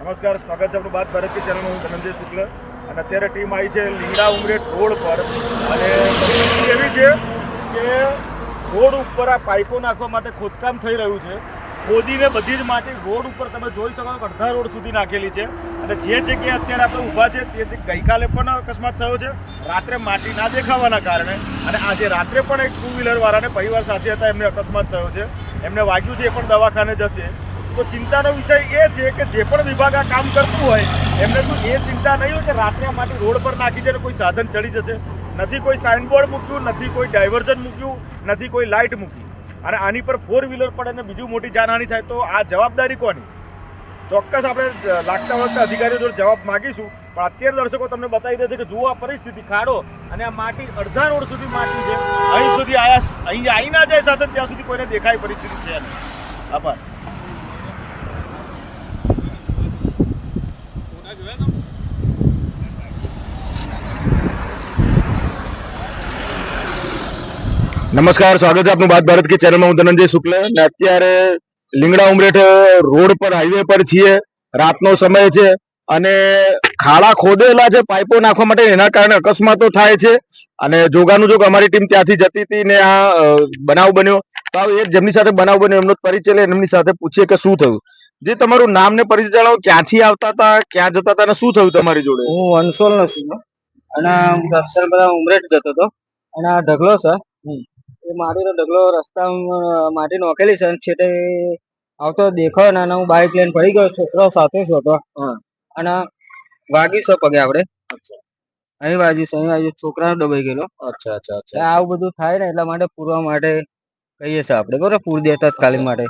નમસ્કાર, સ્વાગત છે આપણું બાદ ભારત કી ચેનલમાં હું ધનંજય શુક્લ. અને અત્યારે ટીમ આવી છે લીંગડા ઉમરેટ રોડ પર. અને એવી છે કે રોડ ઉપર આ પાઇપો નાખવા માટે ખોદકામ થઈ રહ્યું છે. ખોદીને બધી જ માટી રોડ ઉપર તમે જોઈ શકો છો અડધા રોડ સુધી નાખેલી છે. અને જે જગ્યાએ અત્યારે આપણે ઊભા છે તે ગઈકાલે પણ અકસ્માત થયો છે. રાત્રે માટી ના દેખાવાના કારણે અને આજે રાત્રે પણ એક ટુ વ્હીલરવાળાને પરિવાર સાથે હતા, એમને અકસ્માત થયો છે. એમને વાગ્યું છે એ પણ દવાખાને જશે. તો ચિંતાનો વિષય એ છે કે જે પણ વિભાગ આ કામ કરતું હોય, એમને શું એ ચિંતા નહીં હોય કે રાત્રે માટી રોડ પર નાખી દે કોઈ સાધન ચડી જશે? નથી કોઈ સાઇનબોર્ડ મૂક્યું, નથી કોઈ ડાયવર્ઝન મૂક્યું, નથી કોઈ લાઇટ મૂકી અને આની પર ફોર વ્હીલર પડે ને બીજું મોટી જાનહાની થાય, તો આ જવાબદારી કોની? ચોક્કસ આપણે લાગતા વખતે અધિકારીઓ જોડે જવાબ માગીશું, પણ અત્યારે દર્શકો તમને બતાવી દે છે કે જુઓ આ પરિસ્થિતિ, ખાડો અને આ માટી અડધા રોડ સુધી માટી છે. અહીં સુધી આયા, અહીં આવી ના જાય સાધન, ત્યાં સુધી કોઈને દેખાય પરિસ્થિતિ છે નહીં. આભાર. નમસ્કાર સ્વાગત છે આપનું બાદ ભારત કે ચેનલમાં હું ધનંજય શુક્લ ને અત્યારે લીંગડા ઉમરેઠ રોડ પર હાઈવે પર છીએ. રાતનો સમય છે અને ખાડા ખોદેલા છે પાઇપો નાખવા માટે એના કારણે અકસ્માતો થાય છે. અને જોગાનું જોગ અમારી ટીમ ત્યાંથી જતી હતી ને આ બનાવ બન્યો. તો એ જેમની સાથે બનાવ બન્યો એમનો પરિચય લે એમની સાથે પૂછીએ કે શું થયું? જે તમારું નામ ને પરિચય જણાવો ક્યાંથી આવતા હતા ક્યાં જતા હતા અને શું થયું તમારી જોડે? હું વંસોલ નો છું. અને હું બધા ઉમરેઠ જતો હતો. અને આ ઢગલો છે. એ માટીનો ઢગલો રસ્તા માટી નોખેલી છે છે તે આવતો દેખો ને અને હું બાઇક લઈને પડી ગયો છોકરો સાથે જ હતો. હા. અને વાગી છો પગે આપણે. અહીં વાગી છે અહીં વાગી છોકરા દબાઈ ગયેલો. અચ્છા અચ્છા અચ્છા. આવું બધું થાય ને એટલા માટે પૂરવા માટે કહીએ છીએ આપણે. બરોબર? પૂર દે તાત્કાલિક માટે.